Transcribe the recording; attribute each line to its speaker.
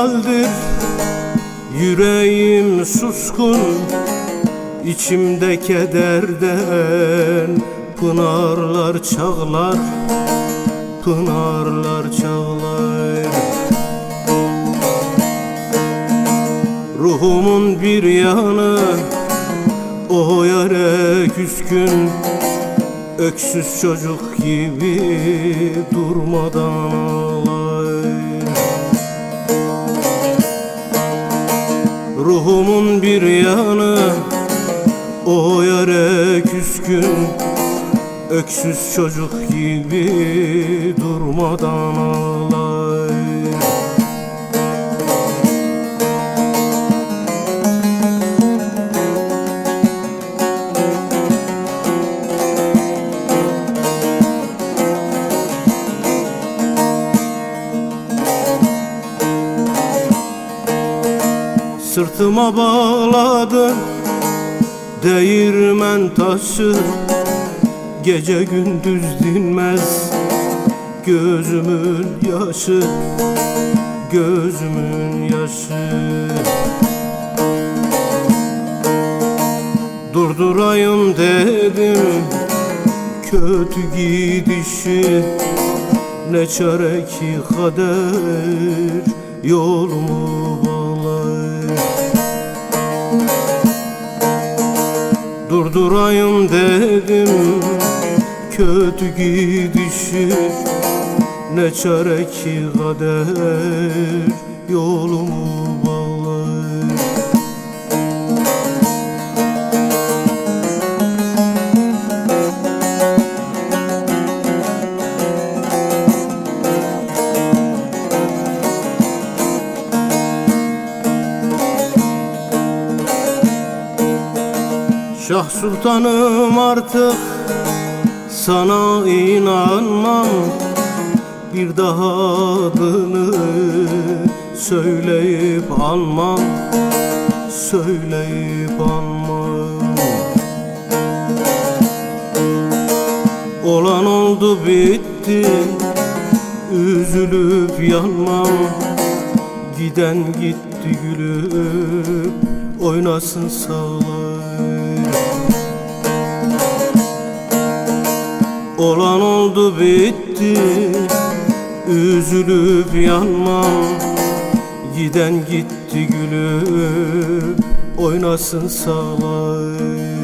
Speaker 1: Laldir Yüreğim suskun İçimde kederden. Pınarlar çağlar Pınarlar çağlar. Ruhumun bir yanı O yere küskün. Öksüz çocuk gibi durmadan ağlar Ruhumun bir yanı o yere küskün Öksüz çocuk gibi durmadan ağlar Sırtıma bağladım Değirmen taşı. Gece gündüz dinmez Gözümün yaşı Gözümün yaşı. Durdurayım dedim Kötü gidişi. Ne çare ki kader Yolumu Durdurayım dedim. Kötü gidişi Ne çare ki kader yolumu bağlar Şah Sultanım artık sana inanmam. Bir daha adını söyleyip anmam. Söyleyip anmam. Olan oldu bitti. Üzülüp yanmam. Giden gitti gülüp Oynasın sağlar Olan oldu bitti. Üzülüp yanmam. Giden gitti gülüp Oynasın sağlar